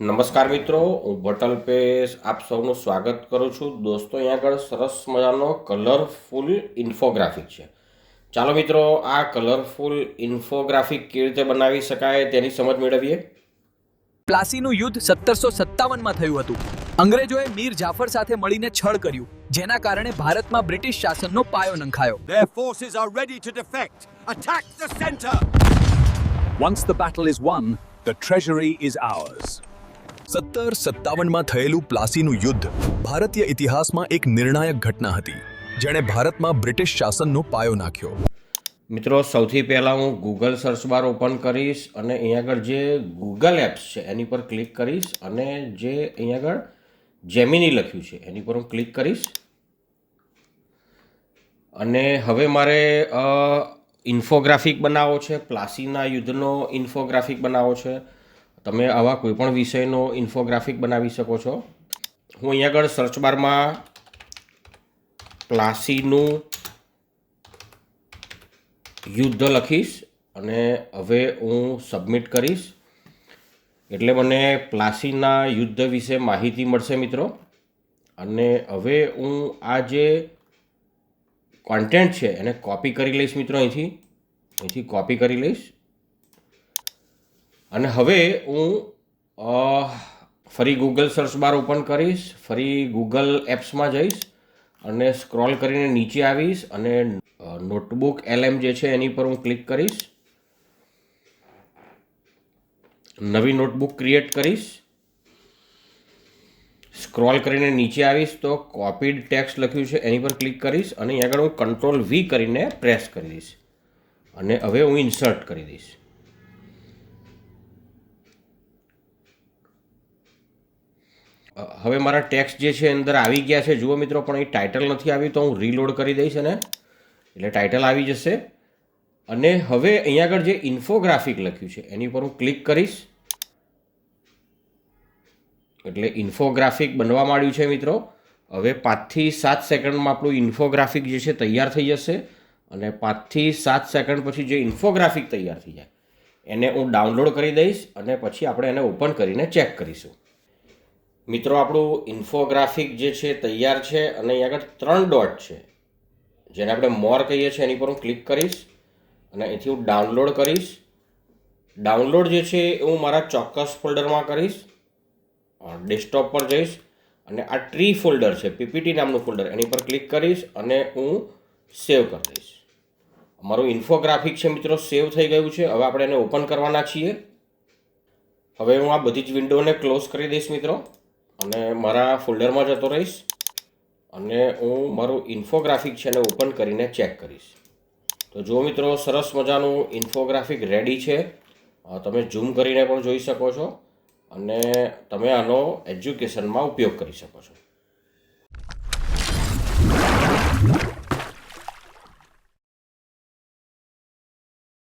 નમસ્કાર મિત્રો હું ભટલ પેશ આપ સૌનું સ્વાગત કરું છું દોસ્તો અહીંયા આગળ સરસ મજાનો કલરફુલ ઇન્ફોગ્રાફિક છે ચાલો મિત્રો આ કલરફુલ ઇન્ફોગ્રાફિક કેવી રીતે બનાવી શકાય તેની સમજ મેળવીએ પ્લાસીનું યુદ્ધ સત્તરસો સત્તાવનમાં થયું હતું અંગ્રેજોએ મીર જાફર સાથે મળીને છળ કર્યું જેના કારણે ભારતમાં બ્રિટિશ શાસનનો પાયો નંખાયો Their forces are ready to defect. Attack the center! Once the battle is won, the treasury is ours. સત્તર સત્તાવનમાં થયેલું પ્લાસીનું યુદ્ધ ભારતીય ઇતિહાસમાં એક નિર્ણાયક ઘટના હતી, જેણે ભારતમાં બ્રિટિશ શાસનનો પાયો નાખ્યો. મિત્રો, સૌથી પહેલાં હું ગૂગલ સર્ચ બાર ઓપન કરીશ અને અહીંયા આગળ જે ગૂગલ એપ્સ છે, એની પર ક્લિક કરીશ અને જે અહીંયા આગળ જેમિની લખ્યું છે, એની પર હું ક્લિક કરીશ. અને હવે મારે ઇન્ફોગ્રાફિક બનાવવો છે, પ્લાસીના યુદ્ધનો ઇન્ફોગ્રાફિક બનાવવો છે. તમે આવા કોઈ પણ વિષયનો ઇન્ફોગ્રાફિક બનાવી શકો છો. હું અહીંયા આગળ સર્ચ બારમાં પ્લાસીનું યુદ્ધ લખીશ અને હવે હું સબમિટ કરીશ. એટલે મને પ્લાસીના યુદ્ધ વિશે માહિતી મળશે મિત્રો. અને હવે હું આ જે કોન્ટેન્ટ છે એને કોપી કરી લઈશ મિત્રો અહીંથી. અહીંથી કોપી કરી લઈશ. અને હવે હું ફરી ગૂગલ સર્ચ બાર ઓપન કરીશ, ફરી ગૂગલ એપ્સમાં જઈશ અને સ્ક્રોલ કરીને નીચે આવીશ અને નોટબુક એલએમ જે છે એની પર હું ક્લિક કરીશ. નવી નોટબુક ક્રિએટ કરીશ. સ્ક્રોલ કરીને નીચે આવીશ તો કોપીડ ટેક્સ્ટ લખ્યું છે એની પર ક્લિક કરીશ અને અહીં આગળ હું કંટ્રોલ વી કરીને પ્રેસ કરી દઈશ અને હવે હું ઇન્સર્ટ કરી દઈશ. હવે મારા ટેક્સ જે છે અંદર આવી ગયા છે. જુઓ મિત્રો, પણ એ ટાઇટલ નથી આવ્યું, તો હું રીલોડ કરી દઈશ અને એટલે ટાઇટલ આવી જશે. અને હવે અહીંયા આગળ જે ઇન્ફોગ્રાફિક લખ્યું છે, એની પર હું ક્લિક કરીશ. એટલે ઇન્ફોગ્રાફિક બનવા માંડ્યું છે મિત્રો. હવે પાંચથી સાત સેકન્ડમાં આપણું ઇન્ફોગ્રાફિક જે છે તૈયાર થઈ જશે. અને પાંચથી સાત સેકન્ડ પછી જે ઇન્ફોગ્રાફિક તૈયાર થઈ જાય, એને હું ડાઉનલોડ કરી દઈશ અને પછી આપણે એને ઓપન કરીને ચેક કરીશું. મિત્રો, આપણું ઇન્ફોગ્રાફિક જે છે, તૈયાર છે અને અહીંયા આગળ ત્રણ ડોટ છે. જેને આપણે મોર કહીએ છીએ, એની પર હું ક્લિક કરીશ અને અહીંથી હું ડાઉનલોડ કરીશ. ડાઉનલોડ જે છે, એ હું મારા ચોક્કસ ફોલ્ડરમાં કરીશ. ડેસ્કટોપ પર જઈશ અને આ ટ્રી ફોલ્ડર છે પીપીટી નામનું ફોલ્ડર એની પર ક્લિક કરીશ અને હું સેવ કરી દઈશ. મારું ઇન્ફોગ્રાફિક છે મિત્રો સેવ થઈ ગયું છે. હવે આપણે એને ઓપન કરવાના છીએ. હવે હું આ બધી જ વિન્ડોને ક્લોઝ કરી દઈશ મિત્રો. અને મારા ફોલ્ડરમાં જતો રહીશ અને હું મારું ઇન્ફોગ્રાફિક છે એને ઓપન કરીને ચેક કરીશ. તો જો મિત્રો સરસ મજાનું ઇન્ફોગ્રાફિક રેડી છે તમે ઝૂમ કરીને પણ જોઈ શકો છો અને તમે આનો એજ્યુકેશનમાં ઉપયોગ કરી શકો છો.